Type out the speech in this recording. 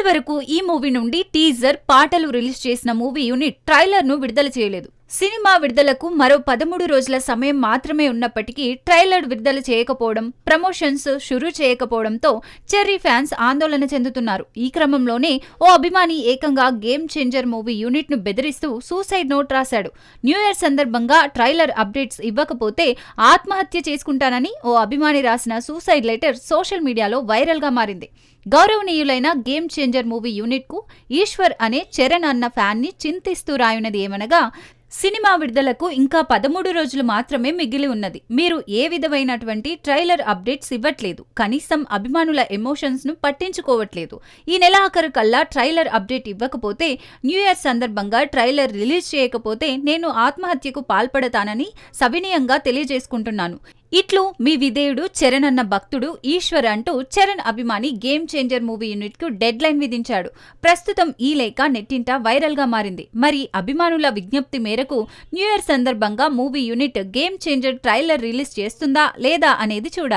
ఇప్పటి వరకు ఈ మూవీ నుండి టీజర్ పాటలు రిలీజ్ చేసిన మూవీ యూనిట్ ట్రైలర్ను విడుదల చేయలేదు. సినిమా విడుదలకు మరో పదమూడు రోజుల సమయం మాత్రమే ఉన్నప్పటికీ ట్రైలర్ విడుదల చేయకపోవడం ప్రమోషన్స్ షురూ చేయకపోవడంతో చెర్రీ ఫ్యాన్స్ ఆందోళన చెందుతున్నారు. ఈ క్రమంలోనే ఓ అభిమాని ఏకంగా గేమ్ చేంజర్ మూవీ యూనిట్ను బెదిరిస్తూ సూసైడ్ నోట్ రాశాడు. న్యూ ఇయర్ సందర్భంగా ట్రైలర్ అప్డేట్స్ ఇవ్వకపోతే ఆత్మహత్య చేసుకుంటానని ఓ అభిమాని రాసిన సూసైడ్ లెటర్ సోషల్ మీడియాలో వైరల్గా మారింది. గౌరవనీయులైన గేమ్ చేంజర్ మూవీ యూనిట్కు ఈశ్వర్ అనే చరణ్ అన్న ఫ్యాన్ని చింతిస్తూ రాయునది ఏమనగా సినిమా విడుదలకు ఇంకా పదమూడు రోజులు మాత్రమే మిగిలి ఉన్నది. మీరు ఏ విధమైనటువంటి ట్రైలర్ అప్డేట్స్ ఇవ్వట్లేదు. కనీసం అభిమానుల ఎమోషన్స్ను పట్టించుకోవట్లేదు. ఈ నెల ఆఖరు కల్లా ట్రైలర్ అప్డేట్ ఇవ్వకపోతే న్యూ ఇయర్ సందర్భంగా ట్రైలర్ రిలీజ్ చేయకపోతే నేను ఆత్మహత్యకు పాల్పడతానని సవినయంగా తెలియజేసుకుంటున్నాను. ఇట్లు మీ విధేయుడు చరణ్ అన్న భక్తుడు ఈశ్వర్ అంటూ చరణ్ అభిమాని గేమ్ చేంజర్ మూవీ యూనిట్కు డెడ్ లైన్ విధించాడు. ప్రస్తుతం ఈ లేఖ నెట్టింట వైరల్గా మారింది. మరి అభిమానుల విజ్ఞప్తి మేరకు న్యూ ఇయర్ సందర్భంగా movie unit game changer trailer release చేస్తుందా లేదా అనేది చూడాలి.